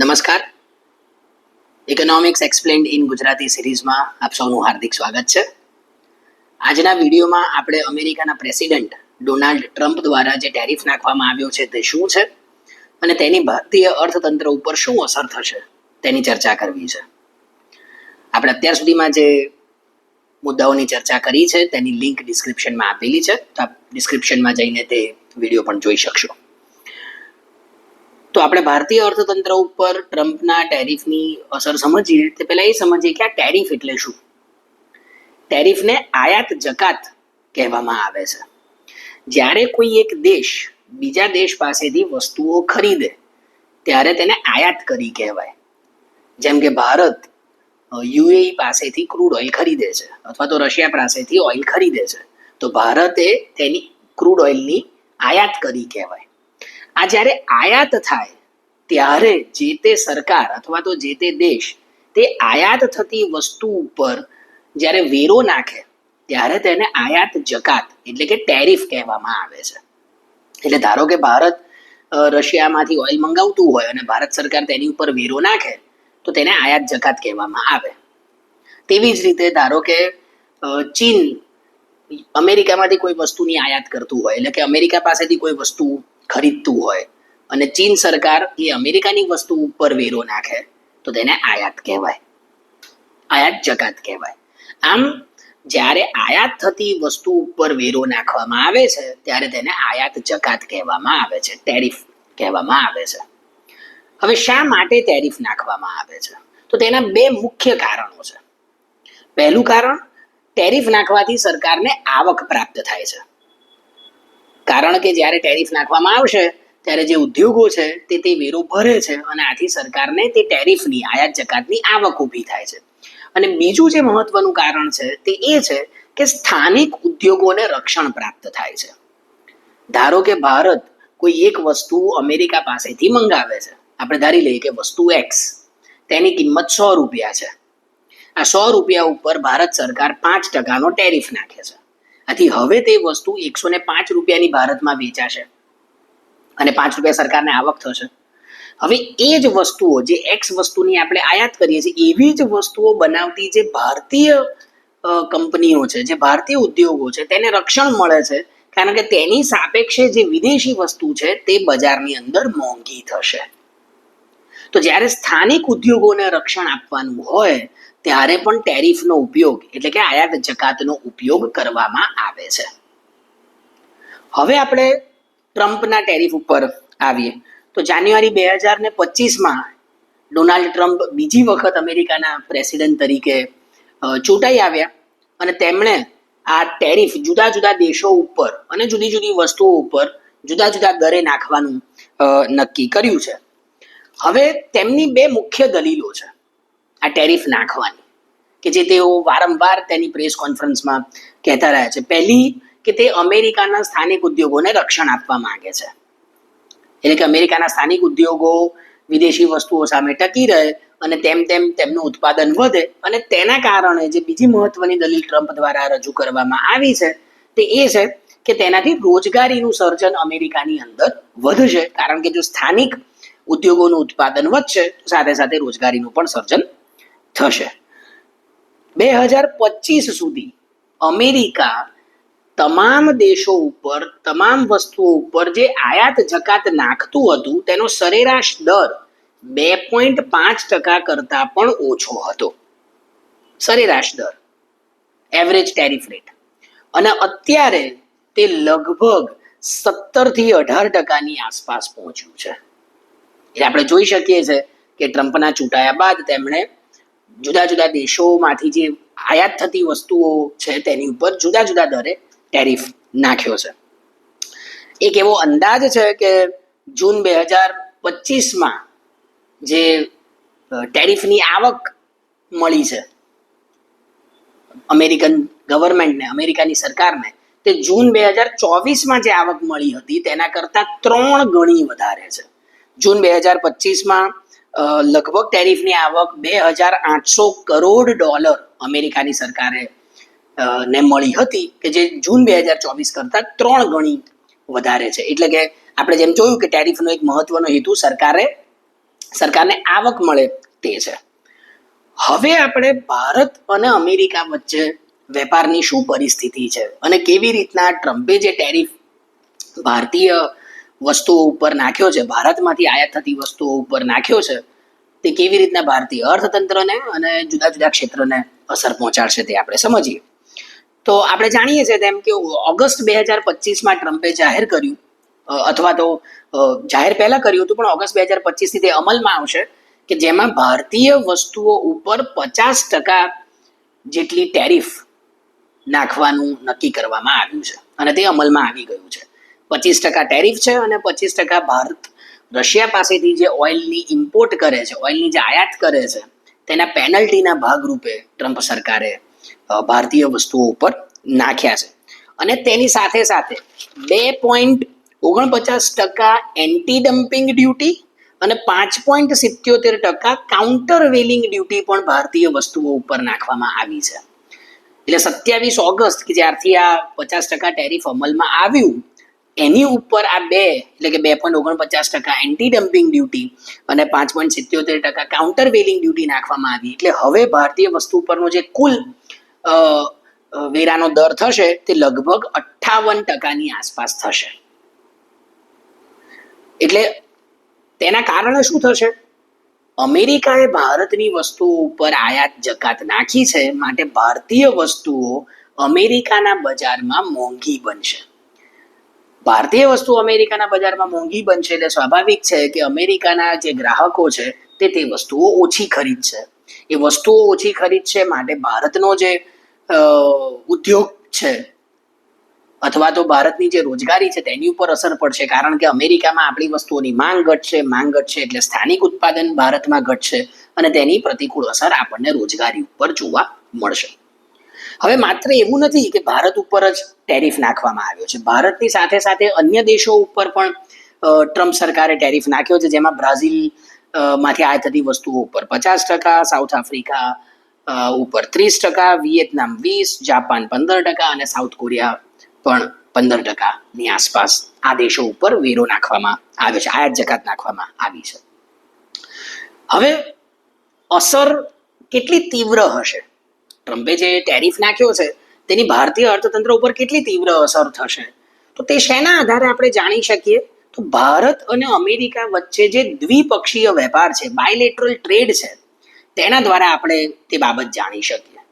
નમસ્કાર. Economics explained in Gujarati સિરીઝમાં આપ સૌનું હાર્દિક સ્વાગત છે. આજના વિડીયોમાં આપણે અમેરિકાના પ્રેસિડેન્ટ ડોનાલ્ડ ટ્રમ્પ દ્વારા જે ટેરિફ નાખવામાં આવ્યો છે તે શું છે અને તેની ભારતીય અર્થતંત્ર ઉપર શું અસર થશે તેની ચર્ચા કરવી છે. આપણે અત્યાર સુધીમાં જે મુદ્દાઓની ચર્ચા કરી છે તેની લિંક ડિસ્ક્રિપ્શનમાં આપેલી છે, તો આપ ડિસ્ક્રિપ્શનમાં જઈને તે વીડિયો પણ જોઈ શકશો. તો આપણે ભારતીય અર્થતંત્ર ઉપર ટ્રમ્પના ટેરિફની અસર સમજીએ તે પહેલાં એ સમજીએ કે આ ટેરિફ એટલે શું? ટેરિફને આયાત જકાત કહેવામાં આવે છે. જ્યારે કોઈ એક દેશ બીજા દેશ પાસેથી વસ્તુઓ ખરીદે, ત્યારે તેને આયાત કરી કહેવાય. જેમ કે ભારત યુએઈ પાસેથી ક્રૂડ ઓઇલ ખરીદે છે અથવા તો રશિયા પાસેથી ઓઇલ ખરીદે છે. તો ભારતે તેની ક્રૂડ ઓઇલની આયાત કરી કહેવાય. આ જ્યારે આયાત થાય ત્યારે જે તે સરકાર અથવા તો જે તે દેશ તે આયાત થતી વસ્તુ ઉપર જ્યારે વેરો નાખે, ત્યારે તેને આયાત જકાત એટલે કે ટેરિફ કહેવામાં આવે છે. એટલે ધારો કે ભારત રશિયામાંથી ઓઇલ મંગાવતું હોય અને ભારત સરકાર તેની ઉપર વેરો નાખે, તો તેને આયાત જકાત કહેવામાં આવે. તેવી જ રીતે ધારો કે ચીન અમેરિકામાંથી કોઈ વસ્તુની આયાત કરતું હોય, એટલે કે અમેરિકા પાસેથી કોઈ વસ્તુ ખરીદતું હોય અને ચીન સરકાર એ અમેરિકાની વસ્તુ ઉપર વેરો નાખે, તો તેને આયાત કહેવાય. આયાત જકાત કહેવાય. આમ, જ્યારે આયાત થતી વસ્તુ ઉપર વેરો નાખવામાં આવે છે, ત્યારે તેને આયાત જકાત કહેવામાં આવે છે, ટેરિફ કહેવામાં આવે છે. હવે શા માટે ટેરિફ નાખવામાં આવે છે? તો તેના બે મુખ્ય કારણો છે. પહેલું કારણ, ટેરિફ નાખવાથી સરકારને આવક પ્રાપ્ત થાય છે. કારણ કે જ્યારે ટેરિફ નાખવામાં આવશે ત્યારે જે ઉદ્યોગો છે, તે તે વેરો ભરે છે અને આથી સરકારને તે ટેરિફની, આયાત જકાતની આવક ઊભી થાય છે. અને બીજું જે મહત્વનું કારણ છે, તે એ છે કે સ્થાનિક ઉદ્યોગોને રક્ષણ પ્રાપ્ત થાય છે. ધારો કે ભારત કોઈ એક વસ્તુ અમેરિકા પાસેથી મંગાવે છે. આપણે ધારી લઈએ કે વસ્તુ એક્સ તેની કિંમત સો રૂપિયા છે. આ સો રૂપિયા ઉપર ભારત સરકાર પાંચ ટકાનો ટેરિફ નાખે છે. આથી હવે તે વસ્તુ એકસો ને પાંચ રૂપિયાની ભારતમાં વેચાશે. અને પાંચ રૂપિયા સરકારને આવક થશે. હવે એ જ વસ્તુઓ, જે એક્સ વસ્તુની આપણે આયાત કરીએ છીએ, એવી જ વસ્તુઓ બનાવતી જે ભારતીય કંપનીઓ છે, જે ભારતીય ઉદ્યોગો છે, તેને રક્ષણ મળે છે, કારણ કે તેની સાપેક્ષે જે વિદેશી વસ્તુ છે, તે બજારની અંદર મોંઘી થશે. તો જ્યારે સ્થાનિક ઉદ્યોગોને રક્ષણ આપવાનું હોય, ત્યારે પણ ટેરિફનો ઉપયોગ, એટલે કે આયાત જકાતનો ઉપયોગ કરવામાં આવે છે. હવે આપણે ટ્રમ્પના ટેરિફ ઉપર આવીએ. તો જાન્યુઆરી બે હજાર ને પચીસમાં ડોનાલ્ડ ટ્રમ્પ બીજી વખત અમેરિકાના પ્રેસિડેન્ટ તરીકે ચૂંટાઈ આવ્યા અને તેમણે આ ટેરિફ જુદા જુદા દેશો ઉપર અને જુદી જુદી વસ્તુઓ ઉપર જુદા જુદા દરે નાખવાનું નક્કી કર્યું છે. હવે તેમની બે મુખ્ય દલીલો છે આ ટેરિફ નાખવાની, કે જે તેઓ વારંવાર તેની પ્રેસ કોન્ફરન્સમાં કહેતા રહ્યા છે. પહેલી કે તે અમેરિકાના સ્થાનિક ઉદ્યોગોને રક્ષણ આપવા માંગે છે. એટલે કે અમેરિકાના સ્થાનિક ઉદ્યોગો વિદેશી વસ્તુઓ સામે ટકી રહે અને તેમ તેમ તેમનું ઉત્પાદન વધે અને તેના કારણે જે બીજી મહત્વની દલીલ ટ્રમ્પ દ્વારા રજૂ કરવામાં આવી છે તે એ છે કે તેનાથી રોજગારીનું સર્જન અમેરિકાની અંદર વધશે. કારણ કે જો સ્થાનિક ઉદ્યોગોનું ઉત્પાદન વધશે સાથે સાથે રોજગારીનું પણ સર્જન થશે. બે હજાર પચીસ સુધી અમેરિકા તમામ દેશો ઉપર, તમામ વસ્તુઓ ઉપર જે આયાત જકાત નાખતું હતું, તેનો સરેરાશ દર બે પોઈન્ટ પાંચ ટકા કરતાં પણ ઓછો હતો. સરેરાશ દર. એવરેજ ટેરિફ રેટ અને અત્યારે તે લગભગ સત્તરથી અઢાર ટકાની આસપાસ પહોંચ્યું છે. એટલે આપણે જોઈ શકીએ છીએ કે ટ્રમ્પના ચૂંટાયા બાદ તેમણે જુદા જુદા દેશોમાંથી જે આયાત થતી વસ્તુઓ છે તેની ઉપર જુદા જુદા દરે ટેરિફ નાખ્યો છે. એક એવો અંદાજ છે કે જૂન બે હજાર પચીસમાં જે ટેરિફની આવક મળી છે, અમેરિકન ગવર્મેન્ટને, અમેરિકાની સરકારને, તે જૂન બે હજાર ચોવીસમાં જે આવક મળી હતી, તેના કરતાં ત્રણ ગણી વધારે છે. જૂન બે હજાર પચીસમાં લગભગ ટેરિફની આવક બે હજાર આઠસો કરોડ ડોલર અમેરિકાની સરકારે ને મળી હતી કે જે જૂન બે હજાર ચોવીસ કરતાં ત્રણ ગણી વધારે છે. એટલે કે આપણે જેમ જોયું કે ટેરિફનો એક મહત્વનો હેતુ સરકારે, સરકારને આવક મળે તે છે. હવે આપણે ભારત અને અમેરિકા વચ્ચે વેપારની શું પરિસ્થિતિ છે અને કેવી રીતના ટ્રમ્પે જે ટેરિફ ભારતીય વસ્તુઓ ઉપર નાખ્યો છે, ભારતમાંથી આયાત થતી વસ્તુઓ ઉપર નાખ્યો છે, તે કેવી રીતના ભારતીય અર્થતંત્રને અને જુદા જુદા ક્ષેત્રને અસર પહોંચાડશે તે આપણે સમજીએ. તો આપણે જાણીએ છીએ તેમ કે ઓગસ્ટ બે હજાર પચીસમાં ટ્રમ્પે જાહેર કર્યું. અથવા તો જાહેર પહેલા કર્યું હતું, પણ ઓગસ્ટ બે હજાર પચીસથી તે અમલમાં આવશે કે જેમાં ભારતીય વસ્તુઓ ઉપર પચાસ ટકા જેટલી ટેરિફ નાખવાનું નક્કી કરવામાં આવ્યું છે. અને તે અમલમાં આવી ગયું છે. પચીસ ટકા ટેરિફ છે અને પચીસ ટકા ભારત રશિયા પાસેથી જે ઓઇલની ઇમ્પોર્ટ કરે છે, ઓઇલની જે આયાત કરે છે, તેના પેનલ્ટીના ભાગરૂપે ટ્રમ્પ સરકારે ભારતીય વસ્તુઓ ઉપર નાખ્યા છે. અને તેની સાથે સાથે બે પોઈન્ટ ઓગણપચાસ ટકા એન્ટી ડમ્પિંગ ડ્યુટી અને પાંચ પોઈન્ટ સિત્યોતેર ટકા કાઉન્ટર વેલિંગ ડ્યુટી પણ ભારતીય વસ્તુઓ ઉપર નાખવામાં આવી છે. એટલે સત્યાવીસ ઓગસ્ટ, કે જ્યારથી આ પચાસ ટકા ટેરિફ અમલમાં આવ્યું, એની ઉપર આ બે, એટલે કે બે પોઈન્ટ ઓગણપચાસ ટકા એન્ટી ડમ્પિંગ ડ્યુટી અને પાંચ પોઈન્ટ સિત્યોતેર ટકા કાઉન્ટર વેલિંગ ડ્યુટી નાખવામાં આવી. એટલે હવે ભારતીય વસ્તુ પરનો જે કુલ વેરાનો દર થશે તે લગભગ અઠ્ઠાવન ટકાની આસપાસ થશે. એટલે તેના કારણે શું થશે? અમેરિકાએ ભારતની વસ્તુઓ ઉપર આયાત જકાત નાખી છે, માટે ભારતીય વસ્તુઓ અમેરિકાના બજારમાં મોંઘી બનશે. ભારતીય વસ્તુ અમેરિકાના બજારમાં મોંઘી બનશે એટલે સ્વાભાવિક છે કે અમેરિકાના જે ગ્રાહકો છે તે તે વસ્તુઓ ઓછી ખરીદશે. એ વસ્તુઓ ઓછી ખરીદશે માટે ભારતનો જે ઉદ્યોગ છે. અથવા તો ભારતની જે રોજગારી છે તેની ઉપર અસર પડશે. કારણ કે અમેરિકામાં આપણી વસ્તુઓની માંગ ઘટશે માંગ ઘટશે એટલે સ્થાનિક ઉત્પાદન ભારતમાં ઘટશે અને તેની પ્રતિકૂળ અસર આપણને રોજગારી ઉપર જોવા મળશે. હવે માત્ર એવું નથી કે ભારત ઉપર જ ટેરિફ નાખવામાં આવ્યો છે. ભારતની સાથે સાથે અન્ય દેશો ઉપર પણ ટ્રમ્પ સરકારે ટેરિફ નાખ્યો છે, જેમાં બ્રાઝિલમાંથી આયાત થતી વસ્તુઓ ઉપર પચાસ ટકા, સાઉથ આફ્રિકા ઉપર ત્રીસ ટકા, વિયેતનામ વીસ, જાપાન પંદર ટકા અને સાઉથ કોરિયા પણ પંદર ટકાની આસપાસ આ દેશો ઉપર વેરો નાખવામાં આવે છે, આયાત જકાત નાખવામાં આવી છે. હવે અસર કેટલી તીવ્ર હશે? ટ્રમ્પે જે ટેરિફ નાખ્યો છે, તેની ભારતીય અર્થતંત્ર ઉપર કેટલી તીવ્ર અસર થશે? તો તે શેના આધારે આપણે જાણી શકીએ? તો ભારત અને અમેરિકા વચ્ચે જે દ્વિપક્ષીય વેપાર છે બાયલેટરલ ટ્રેડ છે તેના દ્વારા આપણે તે બાબત જાણી શકીએ.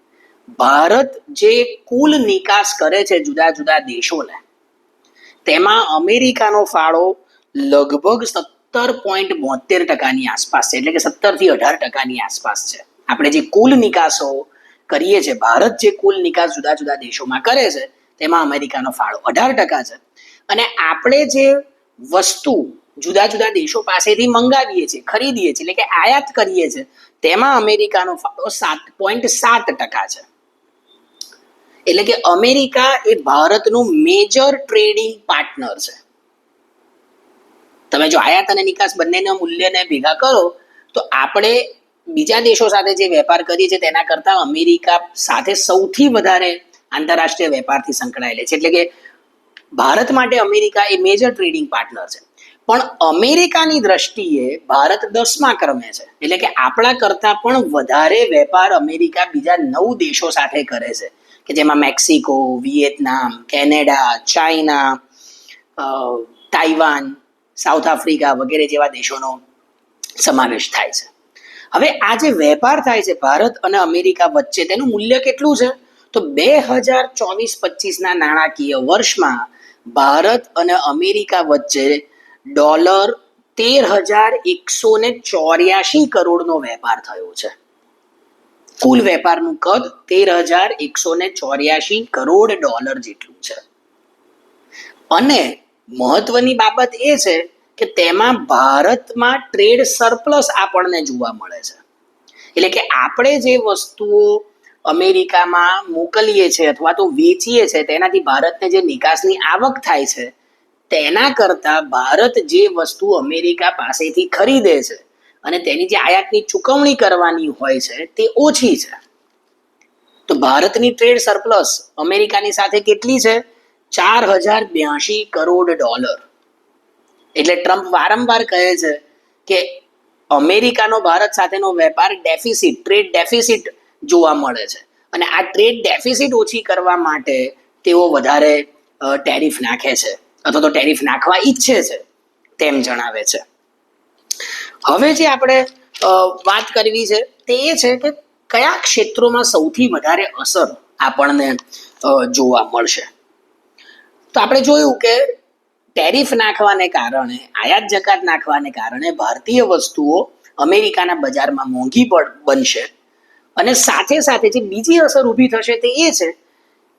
ભારત જે કુલ નિકાસ કરે છે જુદા જુદા દેશોને, તેમાં અમેરિકાનો ફાળો લગભગ સત્તર પોઈન્ટ બોતેર ટકાની આસપાસ છે, એટલે કે સત્તરથી અઢાર ટકાની આસપાસ છે. આપણે જે કુલ નિકાસો કરીએ છીએ, ભારત જે કુલ નિકાસ જુદા જુદા દેશોમાં કરે છે, તેમાં અમેરિકાનો ફાળો અઢાર ટકા છે. અને આપણે જે વસ્તુ જુદા જુદા દેશો પાસેથી મંગાવીએ છીએ, ખરીદીએ છીએ, એટલે કે આયાત કરીએ છીએ, તેમાં અમેરિકાનો ફાળો સાત પોઈન્ટ સાત ટકા છે. એટલે કે અમેરિકા એ ભારતનું મેજર ટ્રેડિંગ પાર્ટનર છે. તમે જો આયાત અને નિકાસ બંનેના મૂલ્યને ભેગા કરો, તો આપણે બીજા દેશો સાથે જે વેપાર કરીએ છીએ, તેના કરતાં અમેરિકા સાથે સૌથી વધારે આંતરરાષ્ટ્રીય વેપારથી સંકળાયેલી છે. એટલે કે ભારત માટે અમેરિકા એ મેજર ટ્રેડિંગ પાર્ટનર છે. પણ અમેરિકાની દ્રષ્ટિએ ભારત દસમા ક્રમે છે. એટલે કે આપણા કરતાં પણ વધારે વેપાર અમેરિકા બીજા નવ દેશો સાથે કરે છે. કે જેમાં Mexico, Vietnam, Canada, China Taiwan, South Africa વગેરે જેવા દેશોનો સમાવેશ થાય છે. હવે આ જે વેપાર થાય છે ભારત અને અમેરિકા વચ્ચે, તેનું મૂલ્ય કેટલું છે? તો બે હજાર ચોવીસ પચીસના નાણાકીય વર્ષમાં ભારત અને અમેરિકા વચ્ચે ડોલર તેર હજાર એકસો ને ચોર્યાસી કરોડનો વેપાર થયો છે. કુલ વેપારનું કદ તેર હજાર એકસો ને ચોર્યાસી કરોડ ડોલર જેટલું છે. અને મહત્વની બાબત એ છે કે તેમાં ભારતમાં ટ્રેડ સરપ્લસ આપણને જોવા મળે છે. એટલે કે આપણે જે વસ્તુઓ અમેરિકામાં મોકલીએ છીએ અથવા તો વેચીએ છીએ, તેનાથી ભારતને જે નિકાસની આવક થાય છે તેના કરતાં ભારત જે વસ્તુ અમેરિકા પાસેથી ખરીદે છે અને તેની જે આયાતની ચૂકવણી કરવાની હોય છે તે ઓછી છે. તો ભારતની ટ્રેડ સરપ્લસ અમેરિકાની સાથે કેટલી છે? ચાર હજાર બ્યાસી કરોડ ડોલર. એટલે ટ્રમ્પ વારંવાર કહે છે કે અમેરિકાનો ભારત સાથેનો વેપાર ડેફિસિટ, ટ્રેડ ડેફિસિટ જોવા મળે છે. અને આ ટ્રેડ ડેફિસિટ ઓછી કરવા માટે તેઓ વધારે ટેરિફ નાખે છે. અથવા તો ટેરિફ નાખવા ઈચ્છે છે, તેમ જણાવે છે. હવે જે આપણે વાત કરવી છે, તે એ છે કે કયા ક્ષેત્રોમાં સૌથી વધારે અસર આપણને જોવા મળશે? તો આપણે જોયું કે ટેરિફ નાખવાને કારણે, આયાત જકાત નાખવાને કારણે ભારતીય વસ્તુઓ અમેરિકાના બજારમાં મોંઘી પણ બનશે. અને સાથે સાથે જે બીજી અસર ઊભી થશે તે એ છે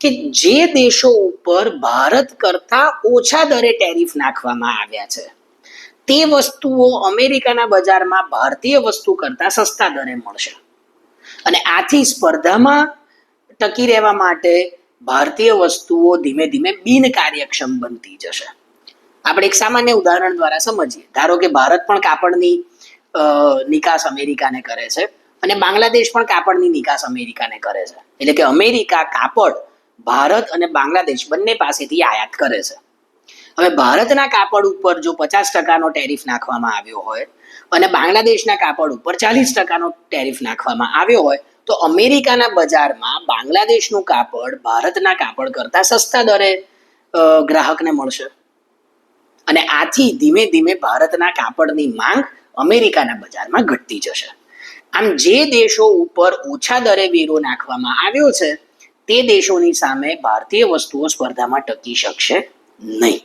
કે જે દેશો ઉપર ભારત કરતા ઓછા દરે ટેરિફ નાખવામાં આવ્યા છે. તે વસ્તુઓ અમેરિકાના બજારમાં ભારતીય વસ્તુ કરતા સસ્તા દરે મળશે. અને આથી સ્પર્ધામાં ટકી રહેવા માટે ભારતીય વસ્તુઓ ધીમે ધીમે બિનકાર્યક્ષમ બનતી જશે. આપણે એક સામાન્ય ઉદાહરણ દ્વારા સમજીએ. ધારો કે ભારત પણ કાપડની નિકાસ અમેરિકાને કરે છે અને બાંગ્લાદેશ પણ કાપડની નિકાસ અમેરિકાને કરે છે. એટલે કે અમેરિકા કાપડ ભારત અને બાંગ્લાદેશ બંને પાસેથી આયાત કરે છે. હવે ભારતના કાપડ ઉપર જો પચાસ ટકાનો ટેરિફ નાખવામાં આવ્યો હોય અને બાંગ્લાદેશના કાપડ ઉપર ચાલીસ ટકાનો ટેરિફ નાખવામાં આવ્યો હોય, તો અમેરિકાના બજારમાં બાંગ્લાદેશનું કાપડ ભારતના કાપડ કરતાં સસ્તા દરે ગ્રાહકને મળશે. અને આથી ધીમે ધીમે ભારતના કાપડની માંગ અમેરિકાના બજારમાં ઘટતી જશે. આમ જે દેશો ઉપર ઓછા દરે વેરો નાખવામાં આવ્યો છે તે દેશોની સામે ભારતીય વસ્તુઓ સ્પર્ધામાં ટકી શકશે નહીં.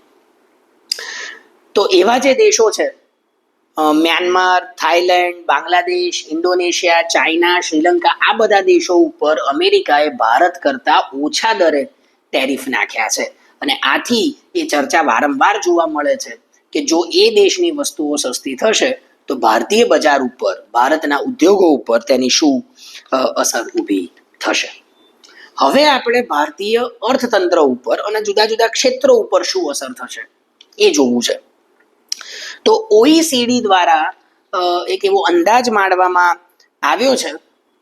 તો એવા જે દેશો છે Myanmar, Thailand, Bangladesh, Indonesia, China, Sri Lanka, આ બધા દેશો ઉપર અમેરિકાએ ભારત કરતાં ઓછા દરે ટેરિફ નાખ્યા છે. અને આથી એ ચર્ચા વારંવાર જોવા મળે છે કે જો એ દેશની વસ્તુઓ સસ્તી થશે, તો ભારતીય બજાર ઉપર, ભારતના ઉદ્યોગો ઉપર તેની શું અસર ઊભી થશે. હવે આપણે ભારતીય અર્થતંત્ર ઉપર અને જુદા જુદા ક્ષેત્રો ઉપર શું અસર થશે એ જોવું છે. તો ઓઈસીડી દ્વારા એક એવો અંદાજ માંડવામાં આવ્યો છે,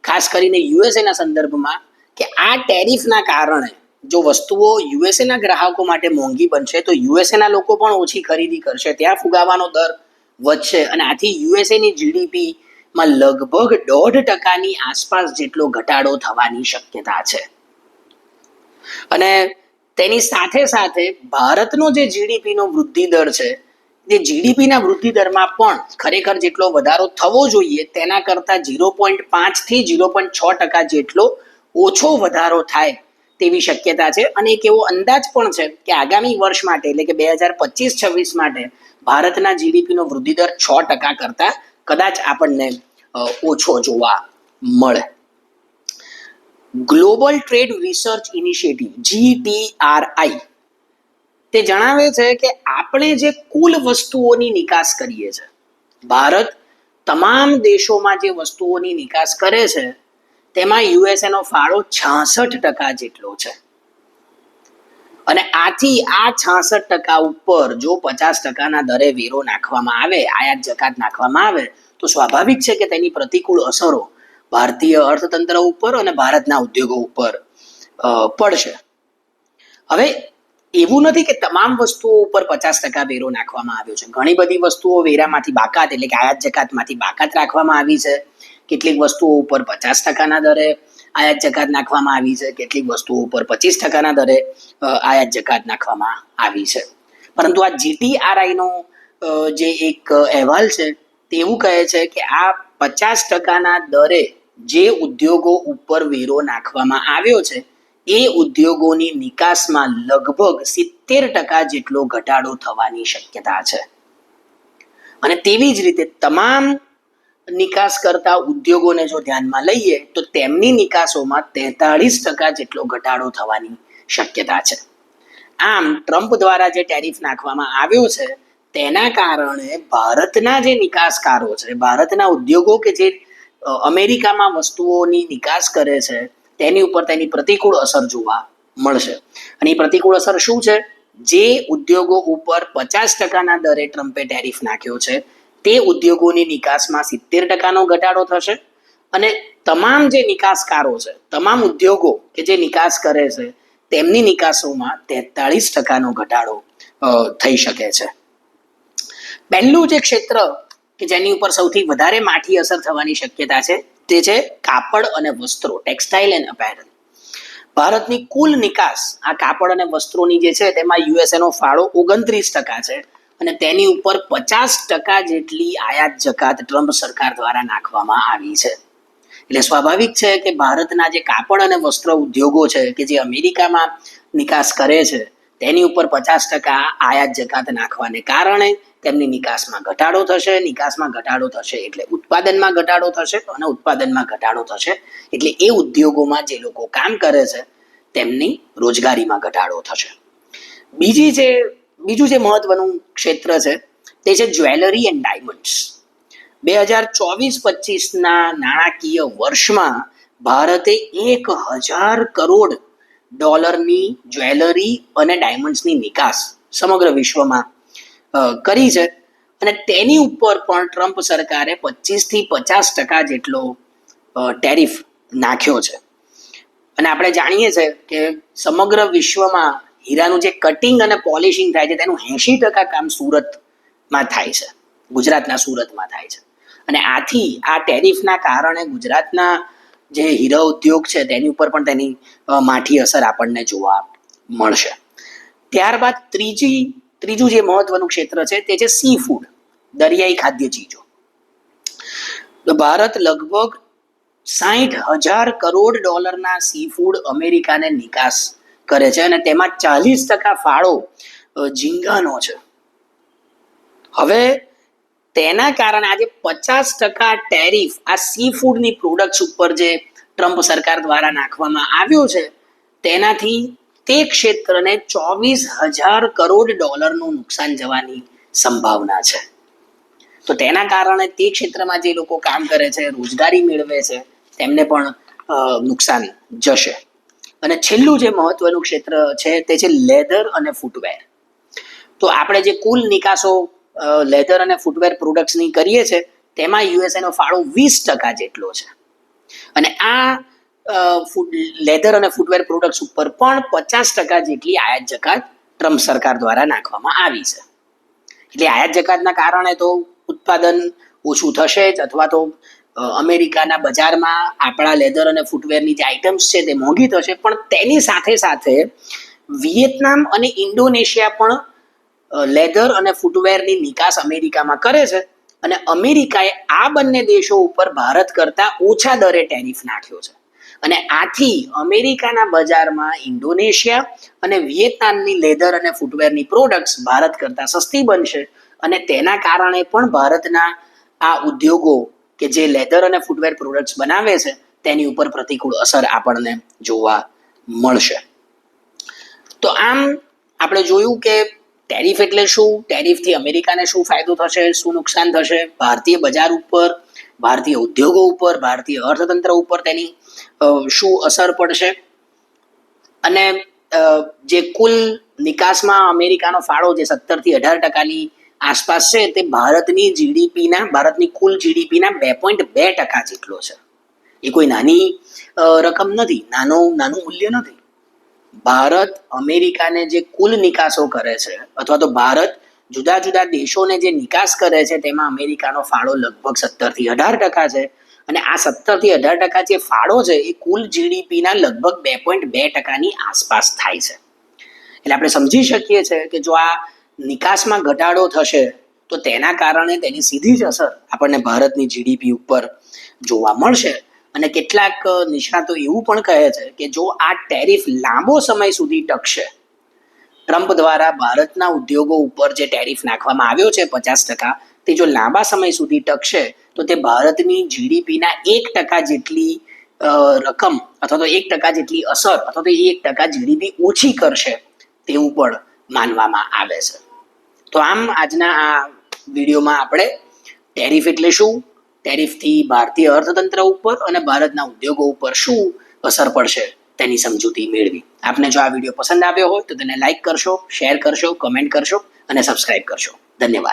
ખાસ કરીને યુએસએના સંદર્ભમાં, કે આ ટેરિફના કારણે જો વસ્તુઓ યુએસએના ગ્રાહકો માટે મોંઘી બનશે, તો યુએસએના લોકો પણ ઓછી ખરીદી કરશે. ત્યાં ફુગાવાનો દર વધશે અને આથી યુએસએની જીડીપીમાં લગભગ દોઢ ટકાની આસપાસ જેટલો ઘટાડો થવાની શક્યતા છે. અને તેની સાથે સાથે ભારતનો જે જીડીપીનો વૃદ્ધિ દર છે જે જીડીપીના વૃદ્ધિ દરમાં પણ ખરેખર જેટલો વધારો થવો જોઈએ, તેના કરતાં ઝીરો પોઈન્ટ પાંચથી ઝીરો પોઈન્ટ છ ટકા જેટલો ઓછો વધારો થાય તેવી શક્યતા છે. અને એક એવો અંદાજ પણ છે કે આગામી વર્ષ માટે, એટલે કે બે હજાર પચીસ છવ્વીસ માટે ભારતના જીડીપીનો વૃદ્ધિ દર છ ટકા કરતાં કદાચ આપણને ઓછો જોવા મળે. Global trade research initiative GTRI તે જણાવે છે કે આપણે જે કુલ વસ્તુઓની નિકાસ કરીએ છીએ ભારત તમામ દેશોમાં જે વસ્તુઓની નિકાસ કરે છે, તેમાં યુએસએનો ફાળો છાસઠ ટકા જેટલો છે. અને આથી આ છાસઠ ટકા ઉપર જો પચાસ ટકાના દરે વેરો નાખવામાં આવે, આયાત જકાત નાખવામાં આવે, તો સ્વાભાવિક છે કે તેની પ્રતિકૂળ અસરો ભારતીય અર્થતંત્ર ઉપર અને ભારતના ઉદ્યોગો ઉપર પડશે. હવે એવું નથી કે તમામ વસ્તુઓ ઉપર પચાસ ટકા વેરો નાખવામાં આવ્યો છે. ઘણી બધી વસ્તુઓ વેરામાંથી બાકાત, એટલે કે આયાત જકાતમાંથી બાકાત રાખવામાં આવી છે. કેટલીક વસ્તુઓ ઉપર પચાસ ટકાના દરે આયાત જકાત નાખવામાં આવી છે. કેટલીક વસ્તુઓ ઉપર પચીસ ટકાના દરે આયાત જકાત નાખવામાં આવી છે. પરંતુ આ જીટીઆરઆઈનો જે એક અહેવાલ છે, તે એવું કહે છે કે આ પચાસ ટકાના દરે જે ઉદ્યોગો ઉપર વેરો નાખવામાં આવ્યો છે, એ ઉદ્યોગોની નિકાસમાં લગભગ સિત્તેર ટકા જેટલો ઘટાડો થવાની શક્યતા છે. અને તેવી જ રીતે તમામ નિકાસ કરતા ઉદ્યોગોને જો ધ્યાનમાં લઈએ, તો તેમની નિકાસોમાં તેતાળીસ ટકા જેટલો ઘટાડો થવાની શક્યતા છે. આમ, ટ્રમ્પ દ્વારા જે ટેરિફ નાખવામાં આવ્યો છે, તેના કારણે ભારતના જે નિકાસકારો છે, ભારતના ઉદ્યોગો કે જે અમેરિકામાં વસ્તુઓની નિકાસ કરે છે, તેની ઉપર તેની પ્રતિકૂળ અસર જોવા મળશે. અને એ પ્રતિકૂળ અસર શું છે? જે ઉદ્યોગો ઉપર પચાસ ટકાના દરે ટ્રમ્પે ટેરિફ નાખ્યો છે, તે ઉદ્યોગોની નિકાસમાં સિત્તેર ટકાનો ઘટાડો થશે. અને તમામ જે નિકાસકારો છે, તમામ ઉદ્યોગો કે જે નિકાસ કરે છે, તેમની નિકાસોમાં તેતાળીસ ટકાનો ઘટાડો થઈ શકે છે. પહેલું જે ક્ષેત્ર કે જેની ઉપર સૌથી વધારે માઠી અસર થવાની શક્યતા છે તે છે કાપડ અને વસ્ત્રો ટેક્સટાઇલ એન્ડ અપેરલ ભારતની કુલ નિકાસ આ કાપડ અને વસ્ત્રોની જે છે તેમાં યુએસએનો ફાળો ઓગણત્રીસ ટકા છે અને તેની ઉપર પચાસ ટકા જેટલી આયાત જકાત ટ્રમ્પ સરકાર દ્વારા નાખવામાં આવી છે. એટલે સ્વાભાવિક છે કે ભારતના જે કાપડ અને વસ્ત્ર ઉદ્યોગો છે કે જે અમેરિકામાં નિકાસ કરે છે તેની ઉપર પચાસ ટકા આયાત જકાત નાખવાને કારણે તેમની નિકાસમાં ઘટાડો થશે, નિકાસમાં ઘટાડો થશે એટલે ઉત્પાદનમાં ઘટાડો થશે અને ઉત્પાદનમાં ઘટાડો થશે. એટલે એ ઉદ્યોગોમાં જે લોકો કામ કરે છે, તેમની રોજગારીમાં ઘટાડો થશે. બીજી જે, બીજું જે મહત્વનું ક્ષેત્ર છે, તે છે જ્વેલરી એન્ડ ડાયમંડ્સ. બે હજાર ચોવીસ પચીસના નાણાકીય વર્ષમાં ભારતે એક હજાર કરોડ ડોલરની જ્વેલરી અને ડાયમંડ્સની નિકાસ સમગ્ર વિશ્વમાં કરી છે. અને તેની ઉપર પણ ટ્રમ્પ સરકારે પચીસથી પચાસ ટકા જેટલો ટેરિફ નાખ્યો છે. અને આપણે જાણીએ છીએ કે સમગ્ર વિશ્વમાં હીરાનું જે કટિંગ અને પોલિશિંગ થાય છે, તેનું એંશી ટકા કામ સુરતમાં થાય છે. ગુજરાતના સુરતમાં થાય છે. અને આથી આ ટેરિફના કારણે ગુજરાતના જે હીરા ઉદ્યોગ છે, તેની ઉપર પણ તેની માઠી અસર આપણને જોવા મળશે. ત્યારબાદ ત્રીજી ત્રીજું જે મહત્વનું ક્ષેત્ર છે તે છે સી ફૂડ દરિયાઈ ખાદ્ય ચીજો. ભારત લગભગ સાહીઠ હજાર કરોડ ડોલરના સી ફૂડ અમેરિકાને નિકાસ કરે છે અને તેમાં ચાલીસ ટકા ફાળો ઝીંગાનો છે. હવે તેના કારણે આજે પચાસ ટકા ટેરિફ આ સી ફૂડની પ્રોડક્ટ્સ ઉપર જે ટ્રમ્પ સરકાર દ્વારા નાખવામાં આવ્યો છે, તેનાથી તે ક્ષેત્રને ચોવીસ હજાર કરોડ ડોલરનું નુકસાન જવાની સંભાવના છે. તો તેના કારણે તે ક્ષેત્રમાં જે લોકો કામ કરે છે, રોજગારી મેળવે છે, તેમને પણ નુકસાન જશે. અને છેલ્લું જે મહત્વનું ક્ષેત્ર છે તે છે લેધર અને ફૂટવેર. તો આપણે જે કુલ નિકાસો લેધર અને ફૂટવેર પ્રોડક્ટ્સની કરીએ છીએ તેમાં યુએસએનો ફાળો વીસ ટકા જેટલો છે. અને આ ફૂડ લેધર અને ફૂટવેર પ્રોડક્ટ્સ ઉપર પણ પચાસ ટકા જેટલી આયાત જકાત ટ્રમ્પ સરકાર દ્વારા નાખવામાં આવી છે. એટલે આયાત જકાતના કારણે તો ઉત્પાદન ઓછું થશે જ અથવા તો અમેરિકાના બજારમાં આપણા લેધર અને ફૂટવેરની જે આઇટમ્સ છે તે મોંઘી થશે. પણ તેની સાથે સાથે વિયેતનામ અને ઇન્ડોનેશિયા પણ લેધર અને ફૂટવેરની નિકાસ અમેરિકામાં કરે છે. અને અમેરિકાએ આ બંને દેશો ઉપર ભારત કરતાં ઓછા દરે ટેરિફ નાખ્યો છે. અને આથી અમેરિકાના બજારમાં ઇન્ડોનેશિયા અને વિયેતનામની લેધર અને ફૂટવેરની પ્રોડક્ટ્સ ભારત કરતાં સસ્તી બનશે. અને તેના કારણે પણ ભારતના આ ઉદ્યોગો કે જે લેધર અને ફૂટવેર પ્રોડક્ટ્સ બનાવે છે, તેની ઉપર પ્રતિકૂળ અસર આપણને જોવા મળશે. તો આમ આપણે જોયું કે ટેરિફ એટલે શું? ટેરિફથી અમેરિકાને શું ફાયદો થશે? શું નુકસાન થશે? ભારતીય બજાર ઉપર, ભારતીય ઉદ્યોગો ઉપર, ભારતીય અર્થતંત્ર ઉપર તેની શું અસર પડશે? અને જે કુલ નિકાસમાં અમેરિકાનો ફાળો જે સત્તરથી અઢાર ટકાની આસપાસ છે, તે ભારતની જીડીપીના, ભારતની કુલ જીડીપીના બે પોઈન્ટ બે ટકા જેટલો છે. એ કોઈ નાની રકમ નથી, નાનો, નાનું મૂલ્ય નથી. ભારત અમેરિકાને જે કુલ નિકાસો કરે છે, અથવા તો ભારત જુદા જુદા દેશોને જે નિકાસ કરે છે, તેમાં અમેરિકાનો ફાળો લગભગ સત્તરથી અઢાર ટકા છે. અને આ સત્તરથી અઢાર ટકા જે ફાળો છે, એ કુલ જીડીપીના લગભગ બે પોઈન્ટ બે ટકાની આસપાસ થાય છે. એટલે આપણે સમજી શકીએ છીએ કે જો આ નિકાસમાં ઘટાડો થશે, તો તેના કારણે તેની સીધી જ અસર આપણને ભારતની જીડીપી ઉપર જોવા મળશે. અને કેટલાક નિષ્ણાતો એવું પણ કહે છે કે જો આ ટેરિફ લાંબો સમય સુધી ટકશે, ટ્રમ્પ દ્વારા ભારતના ઉદ્યોગો ઉપર જે ટેરિફ નાખવામાં આવ્યો છે પચાસ ટકા, તે જો લાંબા સમય સુધી ટકશે તો તે ભારતની જીડીપીના એક ટકા જેટલી રકમ અથવા તો એક ટકા જેટલી અસર અથવા તો એક ટકા જીડીપી ઓછી કરશે તેવું પણ માનવામાં આવે છે. તો આમ આજના આ વિડીયોમાં આપણે ટેરિફ એટલે શું? ટેરિફથી ભારતીય અર્થતંત્ર ઉપર અને ભારતના ઉદ્યોગો ઉપર શું અસર પડશે તેની સમજૂતી મેળવી. આપને જો આ વીડિયો પસંદ આવ્યો હોય તો તેને લાઇક કરશો શેર કરશો કમેન્ટ કરશો અને સબસ્ક્રાઇબ કરશો. ધન્યવાદ.